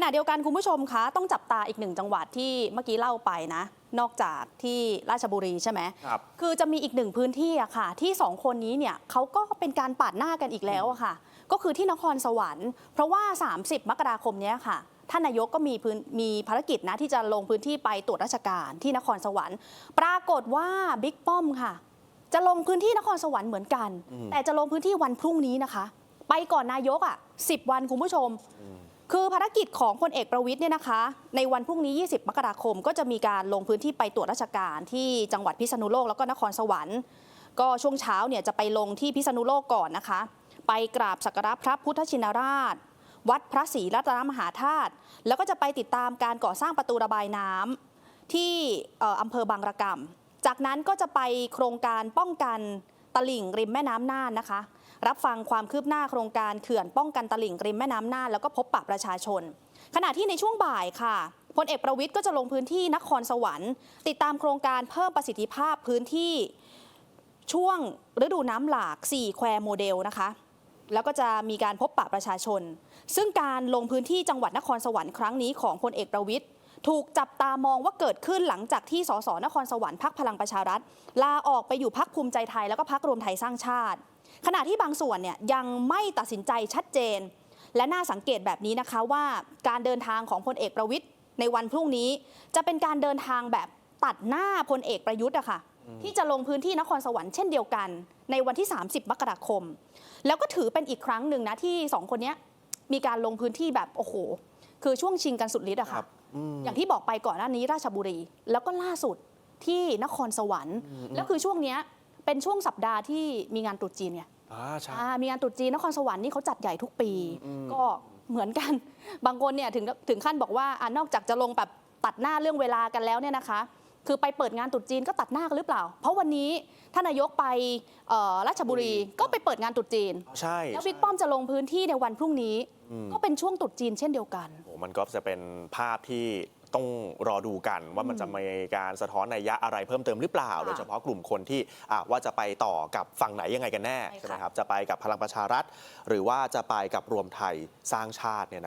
ขณะเดียวกันคุณผู้ชมคะต้องจับตาอีกหนึ่งจังหวัดที่เมื่อกี้เล่าไปนะ นอกจากที่ราชบุรีใช่ไหมครับคือจะมีอีกหนึ่งพื้นที่อะค่ะ ที่สองคนนี้เนี่ยเขาก็เป็นการปาดหน้ากันอีกแล้วอะค่ะ ก็คือที่นครสวรรค์ เพราะว่า 30 มกราคมเนี้ยค่ะท่านนายกก็มีพื้นมีภารกิจนะที่จะลงพื้นที่ไปตรวจราชการที่นครสวรรค์ ปรากฏว่าบิ๊กป้อมค่ะ จะลงพื้นที่นครสวรรค์เหมือนกัน แต่จะลงพื้นที่วันพรุ่งนี้นะคะ ไปก่อนนายกอะ10 วันคุณผู้ชม คือภารกิจของพลเอกประวิทย์เนี่ยนะคะ ในวันพรุ่งนี้ 20 มกราคม ก็จะมีการลงพื้นที่ไปตรวจราชการที่จังหวัดพิษณุโลกแล้วก็นครสวรรค์ ก็ช่วงเช้าเนี่ยจะไปลงที่พิษณุโลกก่อนนะคะ ไปกราบสักการะพระพุทธชินราช วัดพระศรีรัตนมหาธาตุแล้วก็จะไปติดตามการก่อสร้างประตูระบายน้ำที่อำเภอบางระกำจากนั้นก็จะไปโครงการป้องกันตลิ่งริมแม่น้ำน่านนะคะ รับฟังความคืบหน้าโครงการเขื่อนป้องกันตลิ่งริมแม่น้ำน่านแล้วก็พบปะประชาชน ขณะที่ในช่วงบ่ายค่ะพลเอกประวิทย์ก็จะลงพื้นที่นครสวรรค์ ติดตามโครงการเพิ่มประสิทธิภาพพื้นที่ช่วงฤดูน้ำหลาก 4 แควโมเดลนะคะแล้วก็จะมีการพบปะประชาชน ซึ่งการลงพื้นที่จังหวัดนครสวรรค์ครั้งนี้ของพลเอกประวิทย์ ถูกจับตามองว่าเกิดขึ้นหลังจากที่สสนครสวรรค์พักพลังประชารัฐ ลาออกไปอยู่พักภูมิใจไทยแล้วก็พักรวมไทยสร้างชาติ ขณะที่บางส่วนเนี่ยยังไม่ตัดสินใจชัดเจน และน่าสังเกตแบบนี้นะคะว่าการเดินทางของพลเอกประวิทย์ในวันพรุ่งนี้ จะเป็นการเดินทางแบบตัดหน้าพลเอกประยุทธ์อะค่ะที่จะลงพื้นที่นครสวรรค์เช่นเดียวกัน ในวันที่ 30 มกราคม แล้วก็ถือเป็นอีกครั้งหนึ่งนะที่สองคนเนี้ยมีการลงพื้นที่แบบโอ้โห คือช่วงชิงกันสุดฤทธิ์อะครัค่ะบ อืม อย่างที่บอกไปก่อนหน้านี้ราชบุรี แล้วก็ล่าสุดที่นครสวรรค์แล้วคือช่วงเนี้ยเป็นช่วงสัปดาห์ที่มีงานตรุษจีนไงอ่าใช่ อ่ามีงานตรุษจีนนครสวรรค์นี่เขาจัดใหญ่ทุกปี อืม ก็เหมือนกัน บางคนเนี่ยถึงถึงขั้นบอกว่าอ่านอกจากจะลงแบบตัดหน้าเรื่องเวลากันแล้วเนี่ยนะคะ คือไปเปิดงานตรุษจีนก็ตัดหน้ากันหรือเปล่า เพราะวันนี้ท่านนายกไปเอ่อราชบุรีก็ไปเปิดงานตรุษจีน ใช่แล้วบิ๊กป้อมจะลงพื้นที่ในวันพรุ่งนี้อืมก็เป็นช่วงตรุษจีนเช่นเดียวกันโอ้ มันก็จะเป็นภาพที่ต้องรอดูกันว่ามันจะมีการสะท้อนนัยยะอะไรเพิ่มเติมหรือเปล่าค่ะโดยเฉพาะกลุ่มคนที่อะว่าจะไปต่อกับฝั่งไหนยังไงกันแน่ใช่ค่ะใช่ไหมครับจะไปกับพลังประชารัฐ หรือว่าจะไปกับรวมไทยสร้างชาติเนี่ยนะครับ